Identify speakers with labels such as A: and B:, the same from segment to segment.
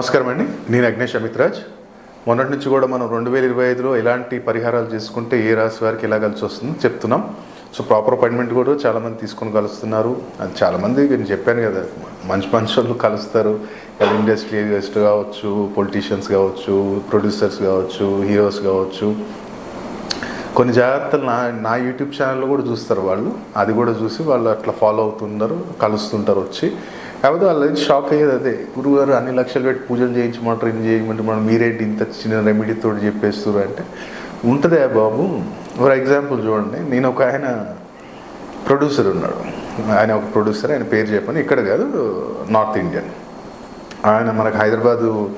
A: నమస్కారం అండి. నేను అగ్నేష్ అమిత్రాజ్. మొన్నటి నుంచి కూడా మనం రెండు వేల ఇరవై ఐదులో ఎలాంటి పరిహారాలు చేసుకుంటే ఏ రాశి వారికి ఎలా కలిసి వస్తుందో చెప్తున్నాం. సో ప్రాపర్ అపాయింట్మెంట్ కూడా చాలామంది తీసుకొని కలుస్తున్నారు. అది చాలామంది నేను చెప్పాను కదా మంచి మంచి వాళ్ళు కలుస్తారు. ఇండస్ట్రియలిస్ట్ కావచ్చు పొలిటీషియన్స్ కావచ్చు ప్రొడ్యూసర్స్ కావచ్చు హీరోస్ కావచ్చు. కొన్ని జాగ్రత్తలు నా నా యూట్యూబ్ ఛానల్లో కూడా చూస్తారు వాళ్ళు. అది కూడా చూసి వాళ్ళు అట్లా ఫాలో అవుతున్నారు కలుస్తుంటారు వచ్చి. కాకపోతే వాళ్ళు షాక్ అయ్యేది అదే. గురుగారు అన్ని లక్షలు పెట్టి పూజలు చేయించమంటారు ఇది చేయమంటారు మీరేంటి ఇంత చిన్న రెమెడీతో చెప్పేస్తారు అంటే ఉంటుందే బాబు? ఫర్ ఎగ్జాంపుల్ చూడండి. నేను ఒక ఆయన ప్రొడ్యూసర్ ఉన్నాడు. ఆయన ఒక ప్రొడ్యూసర్ ఆయన పేరు చెప్పాను. ఇక్కడ కాదు నార్త్ ఇండియన్ ఆయన మనకు హైదరాబాదు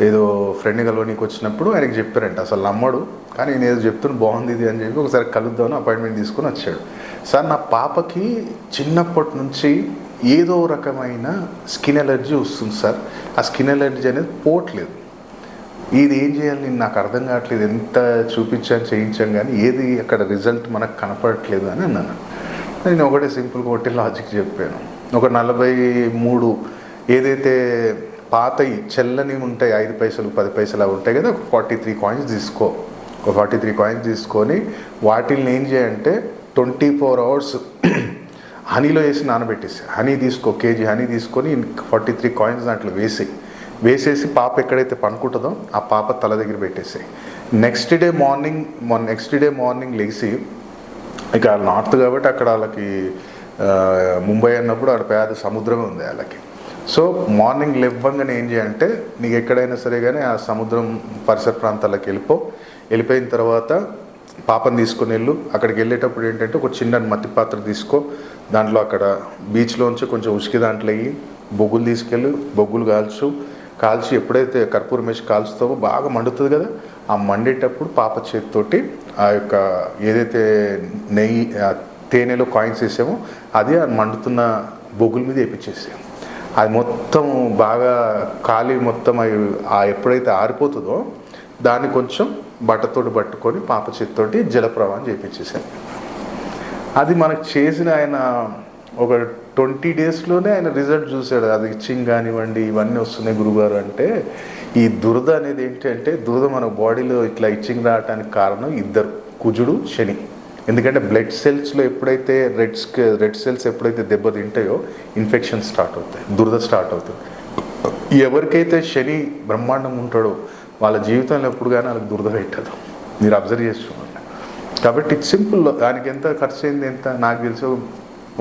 A: ఏదో ఫ్రెండ్ కలవనీకి వచ్చినప్పుడు ఆయనకి చెప్పారంట. అసలు నమ్మడు. కానీ నేను ఏదో చెప్తున్నా బాగుంది ఇది అని చెప్పి ఒకసారి కలుద్దామని అపాయింట్మెంట్ తీసుకొని వచ్చాడు. సార్ నా పాపకి చిన్నప్పటి నుంచి ఏదో రకమైన స్కిన్ ఎలర్జీ వస్తుంది సార్. ఆ స్కిన్ ఎలర్జీ అనేది పోవట్లేదు. ఇది ఏం చేయాలి? నేను నాకు అర్థం కావట్లేదు. ఎంత చూపించాను చేయించాం కానీ ఏది అక్కడ రిజల్ట్ మనకు కనపడట్లేదు అని అన్నాను. నేను ఒకటే సింపుల్గా ఒకటి లాజిక్ చెప్పాను. ఒక నలభై మూడు ఏదైతే పాతవి చెల్లని ఉంటాయి ఐదు పైసలు పది పైసలు అవి ఉంటాయి కదా ఒక ఫార్టీ త్రీ కాయిన్స్ తీసుకో. ఒక ఫార్టీ త్రీ కాయిన్స్ తీసుకొని వాటిని ఏం చేయంటే ట్వంటీ ఫోర్ అవర్స్ హనీలో వేసి నానబెట్టేసి. హనీ తీసుకో కేజీ హనీ తీసుకొని ఫార్టీ త్రీ కాయిన్స్ దాంట్లో వేసి. వేసేసి పాప ఎక్కడైతే పనుకుంటుందో ఆ పాప తల దగ్గర పెట్టేసి. Next day morning next day morning లేచి ఇక నార్త్ కాబట్టి అక్కడ వాళ్ళకి ముంబై అన్నప్పుడు అక్కడ పేద సముద్రమే ఉంది వాళ్ళకి సో మార్నింగ్ లేవ్వంగానే ఏం చేయాలంటే నీకు ఎక్కడైనా సరే కానీ ఆ సముద్రం పరిసర ప్రాంతాలకు వెళ్ళిపో. వెళ్ళిపోయిన తర్వాత పాపను తీసుకుని వెళ్ళు. అక్కడికి వెళ్ళేటప్పుడు ఏంటంటే ఒక చిన్న మట్టి పాత్ర తీసుకో. దాంట్లో అక్కడ బీచ్లోంచి కొంచెం ఉసికి దాంట్లో అయ్యి బొగ్గులు తీసుకెళ్ళి బొగ్గులు కాల్చు. కాల్చి ఎప్పుడైతే కర్పూరం వేసి కాల్చుతావో బాగా మండుతుంది కదా ఆ మండేటప్పుడు పాప చేతితోటి ఆ యొక్క ఏదైతే నెయ్యి తేనెలో కాయిన్స్ వేసామో అది ఆ మండుతున్న బొగ్గుల మీద వేపించేసాము అది మొత్తం బాగా ఖాళీ మొత్తం అవి ఆ ఎప్పుడైతే ఆరిపోతుందో దాన్ని కొంచెం బట్టతోటి పట్టుకొని పాప చేతితోటి జలప్రవాహం చేపించేసాను అది మనకు చేసిన ఆయన ఒక ట్వంటీ డేస్లోనే ఆయన రిజల్ట్ చూశాడు. అది ఇచ్చింగ్ కానివ్వండి ఇవన్నీ వస్తున్నాయి గురుగారు అంటే ఈ దురద అనేది ఏంటంటే దురద మన బాడీలో ఇట్లా ఇచ్చింగ్ రావడానికి కారణం ఇద్దరు కుజుడు శని. ఎందుకంటే బ్లడ్ సెల్స్లో ఎప్పుడైతే రెడ్ రెడ్ సెల్స్ ఎప్పుడైతే దెబ్బతింటాయో ఇన్ఫెక్షన్ స్టార్ట్ అవుతాయి దురద స్టార్ట్ అవుతుంది ఎవరికైతే శని బ్రహ్మాండం ఉంటాడో వాళ్ళ జీవితంలో ఎప్పుడు కానీ వాళ్ళకి దురద పెట్టదు. మీరు అబ్జర్వ్ చేసి కాబట్టి సింపుల్ దానికి ఎంత ఖర్చు అయింది ఎంత? నాకు తెలిసి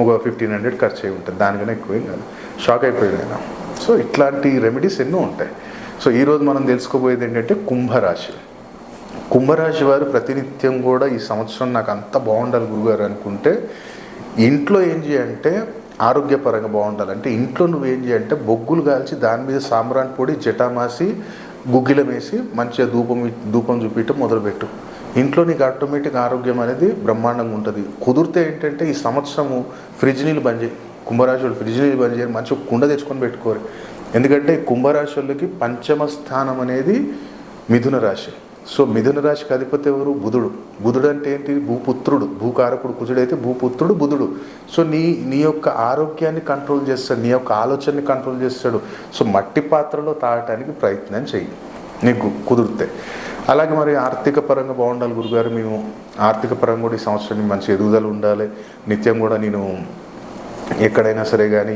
A: ఒక ఫిఫ్టీన్ హండ్రెడ్ ఖర్చు అయి ఉంటుంది. దానికన్నా ఎక్కువేం కాదు. షాక్ అయిపోయాడు ఆయన సో ఇట్లాంటి రెమెడీస్ ఎన్నో ఉంటాయి. సో ఈరోజు మనం తెలుసుకోబోయేది ఏంటంటే కుంభరాశి. కుంభరాశి వారు ప్రతినిత్యం కూడా ఈ సంవత్సరం నాకు అంత బాగుండాలి గురుగారు అనుకుంటే ఇంట్లో ఏం చేయంటే ఆరోగ్యపరంగా బాగుండాలంటే ఇంట్లో ఇంట్లో నువ్వేం చేయంటే బొగ్గులు కాల్చి దాని మీద సాంబ్రాన్ పొడి జటామాసి గుగ్గిలం వేసి మంచిగా ధూపం ధూపం చూపించడం మొదలుపెట్టు. ఇంట్లో నీకు ఆటోమేటిక్ ఆరోగ్యం అనేది బ్రహ్మాండంగా ఉంటుంది. కుదిరితే ఏంటంటే ఈ సంవత్సరము ఫ్రిడ్జ్ నీళ్ళు బంద్ చేయి. కుంభరాశి వాళ్ళు ఫ్రిడ్జ్ నీళ్ళు బంద్ చేయరు. మంచిగా కుండ తెచ్చుకొని పెట్టుకోరు. ఎందుకంటే ఈ కుంభరాశి వాళ్ళకి పంచమ స్థానం అనేది మిథున రాశి. సో మిథున రాశికి అధిపతి ఎవరు? బుధుడు. బుధుడు అంటే ఏంటి? భూపుత్రుడు. భూకారకుడు కుజుడైతే భూపుత్రుడు బుధుడు. సో నీ నీ యొక్క ఆరోగ్యాన్ని కంట్రోల్ చేస్తాడు. నీ యొక్క ఆలోచనని కంట్రోల్ చేస్తాడు. సో మట్టి పాత్రలో తాగటానికి ప్రయత్నం చెయ్యి. నీకు కుదిరితే. అలాగే మరి ఆర్థిక పరంగా బాగుండాలి గురుగారు. మేము ఆర్థిక పరంగా కూడా ఈ సంవత్సరం మంచి ఎదుగుదల ఉండాలి. నిత్యం కూడా నేను ఎక్కడైనా సరే కానీ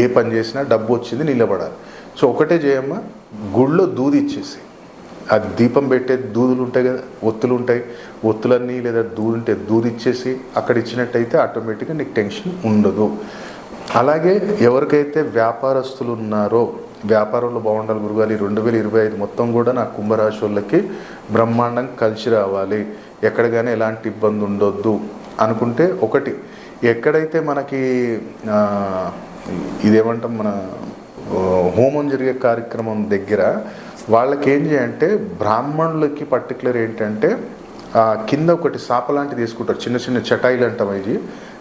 A: ఏ పని చేసినా డబ్బు వచ్చింది నిలబడాలి. సో ఒకటే చేయమ్మా గుళ్ళో దూది ఇచ్చేసి. ఆ దీపం పెట్టే దూదులు ఉంటాయి కదా ఒత్తులు ఉంటాయి. ఒత్తులన్నీ లేదా దూది ఉంటే దూది ఇచ్చేసి అక్కడ ఇచ్చినట్టయితే ఆటోమేటిక్గా నీకు టెన్షన్ ఉండదు. అలాగే ఎవరికైతే వ్యాపారస్తులు ఉన్నారో వ్యాపారంలో బాగుండాలి గురుగారు. రెండు వేల ఇరవై ఐదు మొత్తం కూడా నా కుంభరాశి వాళ్ళకి బ్రహ్మాండం కలిసి రావాలి. ఎక్కడ కానీ ఎలాంటి ఇబ్బంది ఉండొద్దు అనుకుంటే ఒకటి. ఎక్కడైతే మనకి ఇదేమంటాం మన హోమం జరిగే కార్యక్రమం దగ్గర వాళ్ళకి ఏం చేయంటే బ్రాహ్మణులకి పర్టికులర్ ఏంటంటే కింద ఒకటి సాప లాంటిది తీసుకుంటారు. చిన్న చిన్న చటాయిలు అంటాం అవి.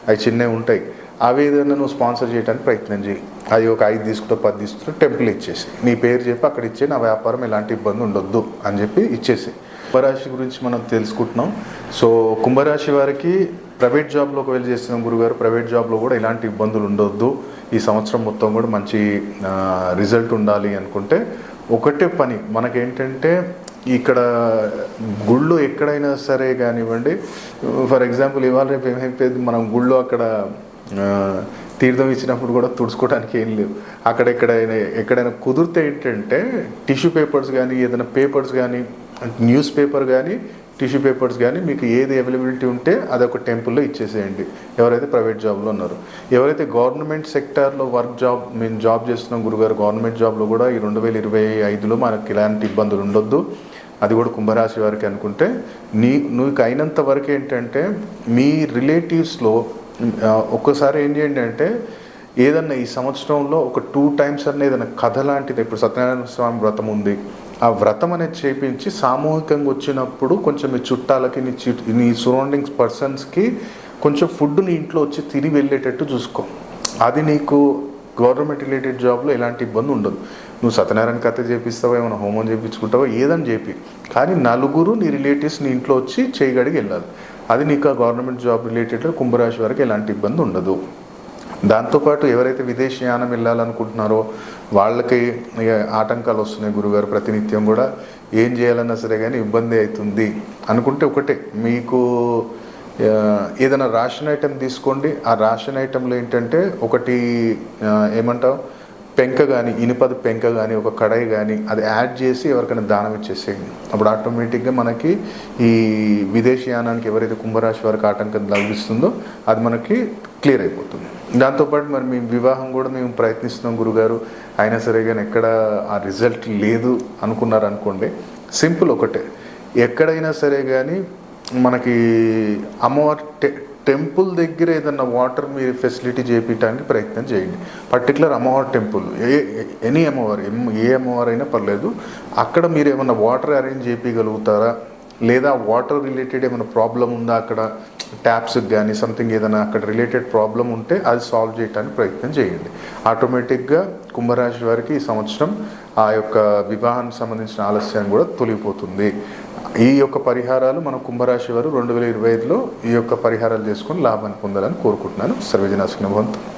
A: అవి చిన్నవి ఉంటాయి. అవి ఏదైనా నువ్వు స్పాన్సర్ చేయడానికి ప్రయత్నం చేయి. అది ఒక ఐదు తీసుకుంటూ పది తీసుకుంటూ టెంపుల్ ఇచ్చేసి. నీ పేరు చెప్పి అక్కడ ఇచ్చే నా వ్యాపారం ఎలాంటి ఇబ్బంది ఉండొద్దు అని చెప్పి ఇచ్చేసి. కుంభరాశి గురించి మనం తెలుసుకుంటున్నాం. సో కుంభరాశి వారికి ప్రైవేట్ జాబ్లో ఒకవేళ చేస్తున్నాం గురుగారు ప్రైవేట్ జాబ్లో కూడా ఇలాంటి ఇబ్బందులు ఉండొద్దు. ఈ సంవత్సరం మొత్తం కూడా మంచి రిజల్ట్ ఉండాలి అనుకుంటే ఒకటే పని. మనకేంటంటే ఇక్కడ గుళ్ళు ఎక్కడైనా సరే కానివ్వండి ఫర్ ఎగ్జాంపుల్ ఇవాళ రేపు ఏమైపోయింది? మనం గుళ్ళో అక్కడ తీర్థం ఇచ్చినప్పుడు కూడా తుడుచుకోవడానికి ఏం లేవు. అక్కడ ఎక్కడైనా ఎక్కడైనా కుదిరితే ఏంటంటే టిష్యూ పేపర్స్ కానీ ఏదైనా పేపర్స్ కానీ న్యూస్ పేపర్ కానీ టిష్యూ పేపర్స్ కానీ మీకు ఏది అవైలబిలిటీ ఉంటే అది ఒక టెంపుల్లో ఇచ్చేసేయండి. ఎవరైతే ప్రైవేట్ జాబ్లో ఉన్నారో. ఎవరైతే గవర్నమెంట్ సెక్టార్లో వర్క్ జాబ్ మేము జాబ్ చేస్తున్నాం గురుగారు గవర్నమెంట్ జాబ్లో కూడా ఈ రెండు వేల ఇరవై ఐదులో మనకి ఇలాంటి ఇబ్బందులు ఉండొద్దు. అది కూడా కుంభరాశి వారికి అనుకుంటే నీ నువ్వు అయినంత వరకు ఏంటంటే మీ రిలేటివ్స్లో ఒక్కసారి ఏం చేయండి అంటే ఏదన్నా ఈ సంవత్సరంలో ఒక టూ టైమ్స్ అన్న ఏదైనా కథ లాంటిది ఇప్పుడు సత్యనారాయణ స్వామి వ్రతం ఉంది. ఆ వ్రతం అనేది చేపించి సామూహికంగా వచ్చినప్పుడు కొంచెం మీ చుట్టాలకి నీ చి- నీ సరౌండింగ్స్ పర్సన్స్కి కొంచెం ఫుడ్ నీ ఇంట్లో వచ్చి తిని వెళ్ళేటట్టు చూసుకో. అది నీకు గవర్నమెంట్ రిలేటెడ్ జాబ్లో ఎలాంటి ఇబ్బంది ఉండదు. నువ్వు సత్యనారాయణ కథ చేపిస్తావో ఏమైనా హోమం చేయించుకుంటావో ఏదని చెప్పి కానీ నలుగురు నీ రిలేటివ్స్ నీ ఇంట్లో వచ్చి చేయగడిగి వెళ్ళాలి. అది నీకు ఆ గవర్నమెంట్ జాబ్ రిలేటెడ్ కుంభరాశి వరకు ఎలాంటి ఇబ్బంది ఉండదు. దాంతోపాటు ఎవరైతే విదేశయానం వెళ్ళాలనుకుంటున్నారో వాళ్ళకి ఇక ఆటంకాలు వస్తున్నాయి గురుగారు ప్రతినిత్యం కూడా ఏం చేయాలన్నా సరే కానీ ఇబ్బంది అవుతుంది. అనుకుంటే ఒకటే మీకు ఏదైనా రేషన్ ఐటెం తీసుకోండి. ఆ రేషన్ ఐటెంలో ఏంటంటే ఒకటి ఏమంటావు? పెంక కానీ ఇనుపది పెంక కానీ ఒక కడాయి కానీ అది యాడ్ చేసి ఎవరికైనా దానం ఇచ్చేసేయండి. అప్పుడు ఆటోమేటిక్గా మనకి ఈ విదేశీయానానికి ఎవరైతే కుంభరాశి వారికి ఆటంకం లభిస్తుందో అది మనకి క్లియర్ అయిపోతుంది. దాంతోపాటు మరి మేము వివాహం కూడా మేము ప్రయత్నిస్తున్నాం గురుగారు. అయినా సరే కానీ ఎక్కడ ఆ రిజల్ట్ లేదు అనుకున్నారు అనుకోండి సింపుల్ ఒకటే. ఎక్కడైనా సరే కానీ మనకి అమ్మవారి టె టెంపుల్ దగ్గర ఏదన్నా వాటర్ మీరు ఫెసిలిటీ చేపించడానికి ప్రయత్నం చేయండి. పర్టికులర్ అమ్మవారి టెంపుల్ ఏ ఎనీ అమ్మవారి ఏ అమ్మవారు అయినా పర్లేదు. అక్కడ మీరు ఏమన్నా వాటర్ అరేంజ్ చేయగలుగుతారా లేదా వాటర్ రిలేటెడ్ ఏమైనా ప్రాబ్లం ఉందా అక్కడ? ట్యాప్స్ కానీ సంథింగ్ ఏదైనా అక్కడ రిలేటెడ్ ప్రాబ్లం ఉంటే అది సాల్వ్ చేయడానికి ప్రయత్నం చేయండి. ఆటోమేటిక్గా కుంభరాశి వారికి ఈ సంవత్సరం ఆ యొక్క వివాహానికి సంబంధించిన ఆలస్యం కూడా తొలగిపోతుంది. ఈ యొక్క పరిహారాలు మన కుంభరాశి వారు రెండు వేల ఇరవై ఐదులో ఈ యొక్క పరిహారాలు చేసుకొని లాభాన్ని పొందాలని కోరుకుంటున్నాను. సర్వజనాశన భవంతు